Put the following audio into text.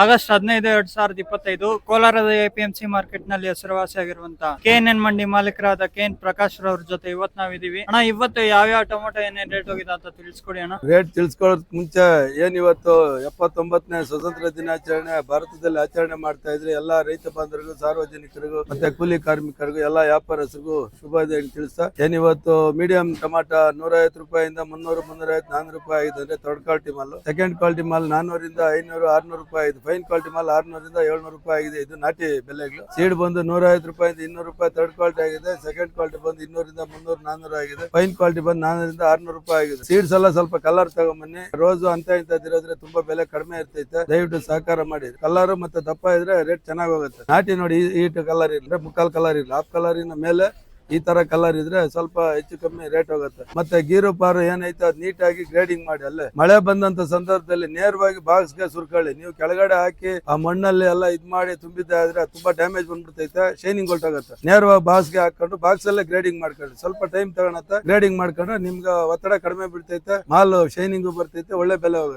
August ಹದಿನೈದು ಎರಡ್ ಸಾವಿರದ ಇಪ್ಪತ್ತೈದು ಕೋಲಾರದ ಎಪಿಎಂಸಿ ಮಾರ್ಕೆಟ್ನಲ್ಲಿ ಹೆಸರುವಾಸಿಯಾಗಿರುವಂತಹ ಕೆ ಎನ್ ಎನ್ ಮಂಡಿ ಮಾಲೀಕರಾದ ಕೆ ಎನ್ ಪ್ರಕಾಶ್ ರವ್ರ ಜೊತೆ ಇವತ್ ನಾವಿದೀವಿ ಅಣ್ಣ, ಇವತ್ತು ಯಾವ ಟೊಮೊಟೊ ಏನೇನ್ ರೇಟ್ ಹೋಗಿದೆ ಅಂತ ತಿಳಿಸ್ಕೊಡಿ ಅಣ್ಣ. ರೇಟ್ ತಿಳ್ಸ್ಕೊಳ್ಳೋದ್ ಮುಂಚೆ ಏನ್ ಇವತ್ತು ಎಪ್ಪತ್ತೊಂಬತ್ತನೇ ಸ್ವತಂತ್ರ ದಿನಾಚರಣೆ, ಭಾರತದಲ್ಲಿ ಆಚರಣೆ ಮಾಡ್ತಾ ಇದ್ರೆ ಎಲ್ಲಾ ರೈತ ಬಾಂಧವರಿಗೂ, ಸಾರ್ವಜನಿಕರಿಗೂ, ಮತ್ತೆ ಕೂಲಿ ಕಾರ್ಮಿಕರಿಗೂ, ಎಲ್ಲಾ ವ್ಯಾಪಾರಸ್ಥರಿಗೂ ಶುಭೋದಯ ತಿಳಿಸ್ತಾ, ಏನ್ ಇವತ್ತು ಮೀಡಿಯಂ ಟಮಾಟ ನೂರ ಐವತ್ತು ರೂಪಾಯಿಂದ ಮುನ್ನೂರು ಮುನ್ನೂರ ನಾನ್ನೂರು ರೂಪಾಯಿ ಆಗಿದೆ ಅಂದ್ರೆ ಥರ್ಡ್ ಕ್ವಾಲಿಟಿ ಮಾಲ್. ಸೆಕೆಂಡ್ ಕ್ವಾಲಿಟಿ ಮಾಲ್ ನಾನ್ನೂರಿಂದ ಐನೂರು, ಆರ್ನೂರು ರೂಪಾಯಿ ಫೈನ್ ಕ್ವಾಲಿಟಿ ಮಾಲ್ ಆರ್ನೂರಿಂದ ಏಳ್ನೂರು ರೂಪಾಯಿ ಆಗಿದೆ. ಇದು ನಾಟಿ ಬೆಲೆಗಳು. ಸೀಡ್ ಬಂದು ನೂರ ಐವತ್ತು ರೂಪಾಯಿಂದ ಇನ್ನೂರು ರೂಪಾಯಿ ಥರ್ಡ್ ಕ್ವಾಲಿಟಿ ಆಗಿದೆ. ಸೆಕೆಂಡ್ ಕ್ವಾಲಿಟಿ ಬಂದು ಇನ್ನೂರಿಂದ ಮುನ್ನೂರು, ನಾನ್ನೂರು ಆಗಿದೆ. ಫೈನ್ ಕ್ವಾಲಿಟಿ ಬಂದು ನಾನ್ನೂರಿಂದ ಆರ್ನೂರು ರೂಪಾಯಿ ಆಗಿದೆ. ಸೀಡ್ಸ್ ಎಲ್ಲ ಸ್ವಲ್ಪ ಕಲರ್ ತಗೊಂಬನ್ನಿ. ರೋಸು ಅಂತ ಇಂಥದ್ದಿರೋದ್ರೆ ತುಂಬಾ ಬೆಲೆ ಕಡಿಮೆ ಇರ್ತೈತೆ. ದಯವಿಟ್ಟು ಸಹಕಾರ ಮಾಡಿ. ಕಲರ್ ಮತ್ತೆ ದಪ್ಪ ಇದ್ರೆ ರೇಟ್ ಚೆನ್ನಾಗಿ ಹೋಗುತ್ತೆ. ನಾಟಿ ನೋಡಿ ಈ- ಕಲರ್ ಇಲ್ಲ. ಮುಕ್ಕಾಲ್ ಕಲರ್ ಇಲ್ಲ. ಹಾಫ್ ಕಲರಿನ ಮೇಲೆ ಈ ತರ ಕಲರ್ ಇದ್ರೆ ಸ್ವಲ್ಪ ಹೆಚ್ಚು ಕಮ್ಮಿ ರೇಟ್ ಹೋಗುತ್ತೆ. ಮತ್ತೆ ಗೀರು ಪಾರು ಏನೈತೆ ಅದ್ ನೀಟಾಗಿ ಗ್ರೇಡಿಂಗ್ ಮಾಡಿ ಅಲ್ಲೇ. ಮಳೆ ಬಂದಂತ ಸಂದರ್ಭದಲ್ಲಿ ನೇರವಾಗಿ ಬಾಕ್ಸ್ಗೆ ಸುರ್ಕೊಳ್ಳಿ ನೀವು ಕೆಳಗಡೆ ಹಾಕಿ ಆ ಮಣ್ಣಲ್ಲಿ ಎಲ್ಲ ಇದ್ ಮಾಡಿ ತುಂಬಿದ್ದೆ ಆದ್ರೆ ತುಂಬಾ ಡ್ಯಾಮೇಜ್ ಬಂದ್ಬಿಡ್ತೈತೆ ಶೈನಿಂಗ್ ಹೊಲ್ಟೋಗುತ್ತೆ ನೇರವಾಗಿ ಬಾಕ್ಸ್ಗೆ ಹಾಕೊಂಡು ಬಾಕ್ಸ್ ಅಲ್ಲೇ ಗ್ರೇಡಿಂಗ್ ಮಾಡ್ಕೊಳ್ಳಿ. ಸ್ವಲ್ಪ ಟೈಮ್ ತಗೊಳತ್ತೆ ಗ್ರೇಡಿಂಗ್ ಮಾಡ್ಕೊಂಡ್ರೆ ನಿಮ್ಗೆ ಒತ್ತಡ ಕಡಿಮೆ ಬಿಡ್ತೈತೆ, ಮಾಲ್ ಶೈನಿಂಗು ಬರ್ತೈತೆ, ಒಳ್ಳೆ ಬೆಲೆ ಹೋಗುತ್ತೆ.